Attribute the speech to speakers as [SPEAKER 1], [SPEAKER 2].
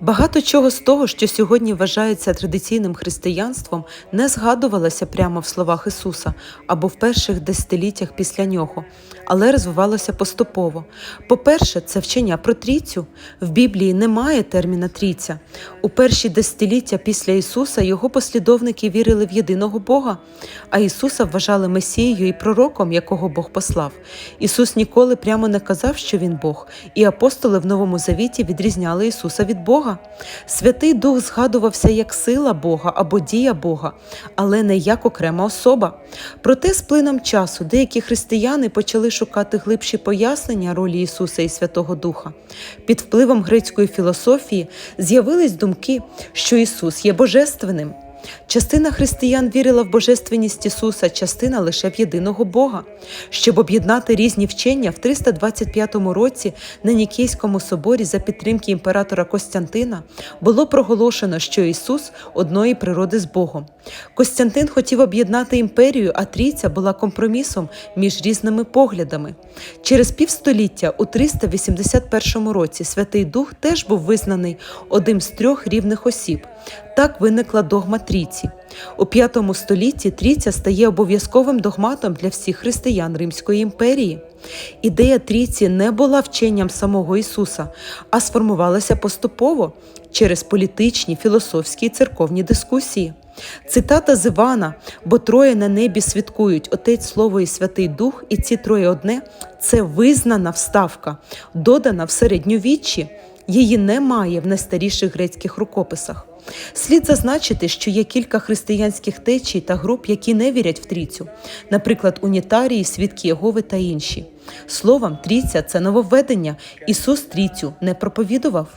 [SPEAKER 1] Багато чого з того, що сьогодні вважається традиційним християнством, не згадувалося прямо в словах Ісуса або в перших десятиліттях після нього, але розвивалося поступово. По-перше, це вчення про трійцю. В Біблії немає терміна трійця. У перші десятиліття після Ісуса його послідовники вірили в єдиного Бога, а Ісуса вважали Месією і пророком, якого Бог послав. Ісус ніколи прямо не казав, що Він Бог, і апостоли в Новому Завіті відрізняли Ісуса від Бога. Святий Дух згадувався як сила Бога або дія Бога, але не як окрема особа. Проте з плином часу деякі християни почали шукати глибші пояснення ролі Ісуса і Святого Духа. Під впливом грецької філософії з'явились думки, що Ісус є божественним. Частина християн вірила в божественність Ісуса, частина лише в єдиного Бога. Щоб об'єднати різні вчення, в 325 році на Нікейському соборі за підтримки імператора Костянтина було проголошено, що Ісус одної природи з Богом. Костянтин хотів об'єднати імперію, а трійця була компромісом між різними поглядами. Через півстоліття, у 381 році, Святий Дух теж був визнаний одним з трьох рівних осіб. Так виникла догма трійці. У V столітті трійця стає обов'язковим догматом для всіх християн Римської імперії. Ідея трійці не була вченням самого Ісуса, а сформувалася поступово через політичні, філософські і церковні дискусії. Цитата з Івана, бо троє на небі святкують Отець Слово і Святий Дух, і ці троє одне це визнана вставка, додана в середньовіччі. Її немає в найстаріших грецьких рукописах. Слід зазначити, що є кілька християнських течій та груп, які не вірять в трійцю, наприклад, унітарії, свідки Єгови та інші. Словом, трійця це нововведення. Ісус трійцю не проповідував.